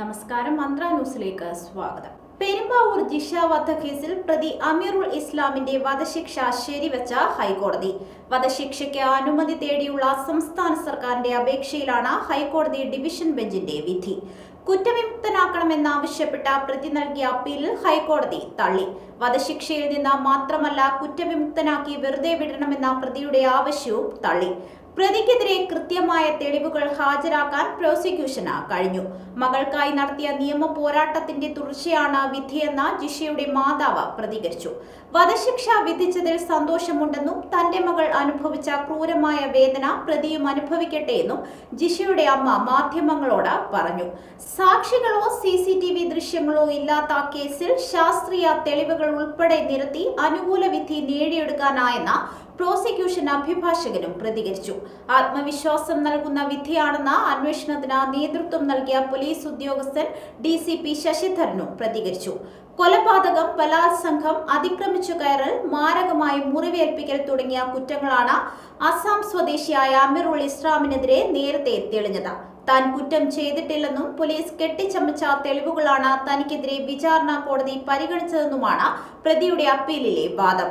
നമസ്കാരം മന്ത്ര ന്യൂസിലേക്ക് സ്വാഗതം. പെരുമ്പാവൂർ ജിഷ കേസിൽ പ്രതി അമീറുൽ ഇസ്ലാമിന്റെ വധശിക്ഷ ശരിവച്ച ഹൈക്കോടതി. വധശിക്ഷയ്ക്ക് അനുമതി തേടിയുള്ള സംസ്ഥാന സർക്കാരിന്റെ അപേക്ഷയിലാണ് ഹൈക്കോടതി ഡിവിഷൻ ബെഞ്ചിന്റെ വിധി. കുറ്റവിമുക്തനാക്കണമെന്നാവശ്യപ്പെട്ട പ്രതി നൽകിയ അപ്പീലിൽ ഹൈക്കോടതി തള്ളി. വധശിക്ഷയിൽ നിന്ന് മാത്രമല്ല കുറ്റവിമുക്തനാക്കി വെറുതെ വിടണമെന്ന പ്രതിയുടെ ആവശ്യവും തള്ളി. പ്രതിക്കെതിരെ കൃത്യമായ തെളിവുകൾ ഹാജരാക്കാൻ പ്രോസിക്യൂഷന് കഴിഞ്ഞു. മകൾക്കായി നടത്തിയ നിയമ പോരാട്ടത്തിന്റെ തുടർച്ചയാണ് വിധിയെന്ന് ജിഷയുടെ മാതാവ് പ്രതികരിച്ചു. വധശിക്ഷ വിധിച്ചതിൽ സന്തോഷമുണ്ടെന്നും തന്റെ മകൾ അനുഭവിച്ച ക്രൂരമായ വേദന പ്രതിയും അനുഭവിക്കട്ടെ എന്നും ജിഷയുടെ അമ്മ മാധ്യമങ്ങളോട് പറഞ്ഞു. സാക്ഷികളോ സി സി ടി വി ദൃശ്യങ്ങളോ ഇല്ലാത്ത കേസിൽ ശാസ്ത്രീയ തെളിവുകൾ ഉൾപ്പെടെ നിരത്തി അനുകൂല വിധി നേടിയെടുക്കാനായെന്ന പ്രോസിക്യൂഷൻ അഭിഭാഷകനും പ്രതികരിച്ചു. ആത്മവിശ്വാസം നൽകുന്ന വിധിയാണെന്ന അന്വേഷണത്തിന് നേതൃത്വം നൽകിയ പോലീസ് ഉദ്യോഗസ്ഥൻ ഡി സി പി ശശിധരനും പ്രതികരിച്ചു. കൊലപാതകം ബലാത്സംഗം അതിക്രമിച്ചു കയറൽ മാരകമായി മുറിവേൽപ്പിക്കൽ തുടങ്ങിയ കുറ്റങ്ങളാണ് അസം സ്വദേശിയായ അമിറുൾ ഇസ്ലാമിനെതിരെ നേരത്തെ തെളിഞ്ഞത്. താൻ കുറ്റം ചെയ്തിട്ടില്ലെന്നും പോലീസ് കെട്ടിച്ചമച്ച തെളിവുകളാണ് തനിക്കെതിരെ വിചാരണ കോടതി പരിഗണിച്ചതെന്നുമാണ് പ്രതിയുടെ അപ്പീലിലെ വാദം.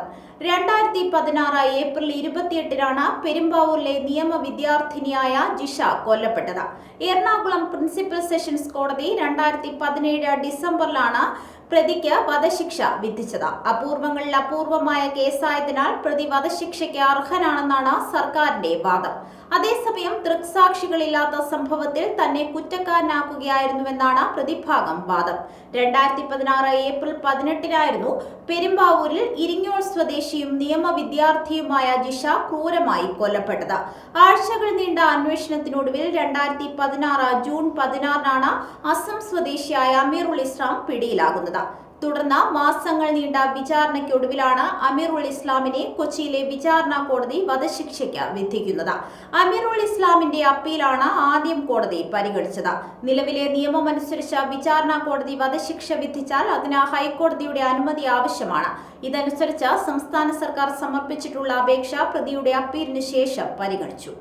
രണ്ടായിരത്തി പതിനാറ് ഏപ്രിൽ ഇരുപത്തിയെട്ടിനാണ് പെരുമ്പാവൂരിലെ നിയമ വിദ്യാർത്ഥിനിയായ ജിഷ കൊല്ലപ്പെട്ടത്. എറണാകുളം പ്രിൻസിപ്പൽ സെഷൻസ് കോടതി രണ്ടായിരത്തി പതിനേഴ് ഡിസംബറിലാണ് പ്രതിക്ക് വധശിക്ഷ വിധിച്ചത്. അപൂർവങ്ങളിൽ അപൂർവമായ കേസായതിനാൽ പ്രതി വധശിക്ഷയ്ക്ക് അർഹനാണെന്നാണ് സർക്കാരിന്റെ വാദം. അതേസമയം ദൃക്സാക്ഷികളില്ലാത്ത സംഭവത്തിൽ തന്നെ കുറ്റക്കാരനാക്കുകയായിരുന്നുവെന്നാണ് പ്രതിഭാഗം വാദം. രണ്ടായിരത്തി പതിനാറ് ഏപ്രിൽ പതിനെട്ടിനായിരുന്നു പെരുമ്പാവൂരിൽ ഇരിങ്ങോൾ സ്വദേശിയും നിയമ വിദ്യാർത്ഥിയുമായ ജിഷ ക്രൂരമായി കൊല്ലപ്പെട്ടത്. ആഴ്ചകൾ നീണ്ട അന്വേഷണത്തിനൊടുവിൽ രണ്ടായിരത്തി പതിനാറ് ജൂൺ പതിനാറിനാണ് അസം സ്വദേശിയായ അമീറുൽ ഇസ്ലാം പിടിയിലാകുന്നത്. തുടർന്ന് മാസങ്ങൾ നീണ്ട വിചാരണയ്ക്കൊടുവിലാണ് അമീറുൽ ഇസ്ലാമിനെ കൊച്ചിയിലെ വിചാരണ കോടതി വധശിക്ഷയ്ക്ക് വിധിക്കുന്നത്. അമീറുൽ ഇസ്ലാമിന്റെ അപ്പീലാണ് ആദ്യം കോടതി പരിഗണിച്ചത്. നിലവിലെ നിയമമനുസരിച്ച് വിചാരണ കോടതി വധശിക്ഷ വിധിച്ചാൽ അതിന് ഹൈക്കോടതിയുടെ അനുമതി ആവശ്യമാണ്. ഇതനുസരിച്ച് സംസ്ഥാന സർക്കാർ സമർപ്പിച്ചിട്ടുള്ള അപേക്ഷ പ്രതിയുടെ അപ്പീലിന് ശേഷം പരിഗണിച്ചു.